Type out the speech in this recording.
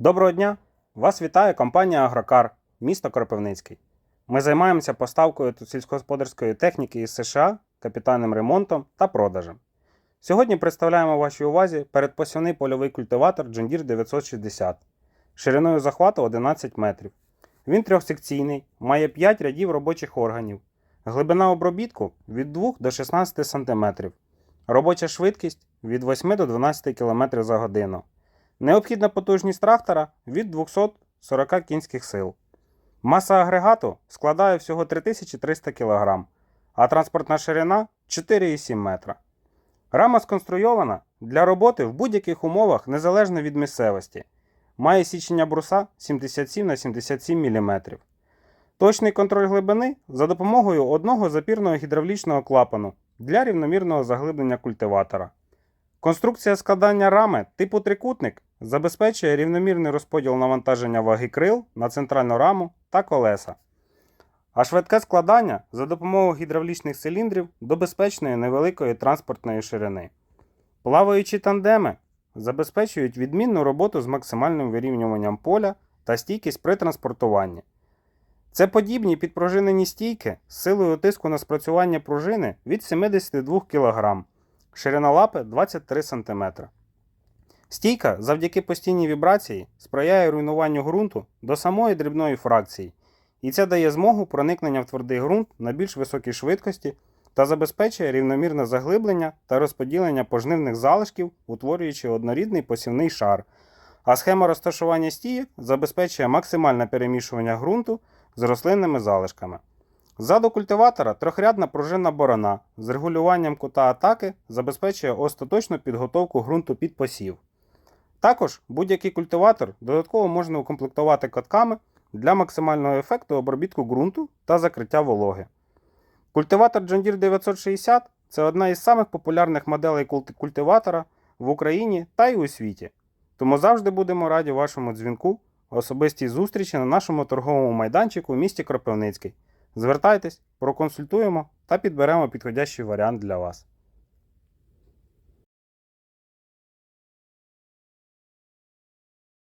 Доброго дня! Вас вітає компанія Агрокар, місто Кропивницький. Ми займаємося поставкою сільськогосподарської техніки із США, капітальним ремонтом та продажем. Сьогодні представляємо вашій увазі передпосівний польовий культиватор Deere 960 шириною захвату 11 метрів. Він трьохсекційний, має 5 рядів робочих органів. Глибина обробітку від 2 до 16 см. Робоча швидкість від 8 до 12 км за годину. Необхідна потужність трактора від 240 кінських сил. Маса агрегату складає всього 3300 кг, а транспортна ширина 4,7 метра. Рама сконструйована для роботи в будь-яких умовах незалежно від місцевості. Має січення бруса 77 на 77 мм. Точний контроль глибини за допомогою одного запірного гідравлічного клапану для рівномірного заглиблення культиватора. Конструкція складання рами типу трикутник забезпечує рівномірний розподіл навантаження ваги крил на центральну раму та колеса. А швидке складання за допомогою гідравлічних циліндрів до безпечної невеликої транспортної ширини. Плаваючі тандеми забезпечують відмінну роботу з максимальним вирівнюванням поля та стійкість при транспортуванні. Це подібні підпружинені стійки з силою тиску на спрацювання пружини від 72 кг, ширина лапи 23 см. Стійка завдяки постійній вібрації сприяє руйнуванню ґрунту до самої дрібної фракції, і це дає змогу проникнення в твердий ґрунт на більш високій швидкості та забезпечує рівномірне заглиблення та розподілення пожнивних залишків, утворюючи однорідний посівний шар. А схема розташування стійок забезпечує максимальне перемішування ґрунту з рослинними залишками. Ззаду культиватора трьохрядна пружинна борона з регулюванням кута атаки забезпечує остаточну підготовку ґрунту під посів. Також будь-який культиватор додатково можна укомплектувати катками для максимального ефекту обробітку ґрунту та закриття вологи. Культиватор John Deere 960 це одна із самих популярних моделей культиватора в Україні та й у світі. Тому завжди будемо раді вашому дзвінку, особистій зустрічі на нашому торговому майданчику у місті Кропивницький. Звертайтесь, проконсультуємо та підберемо підходящий варіант для вас.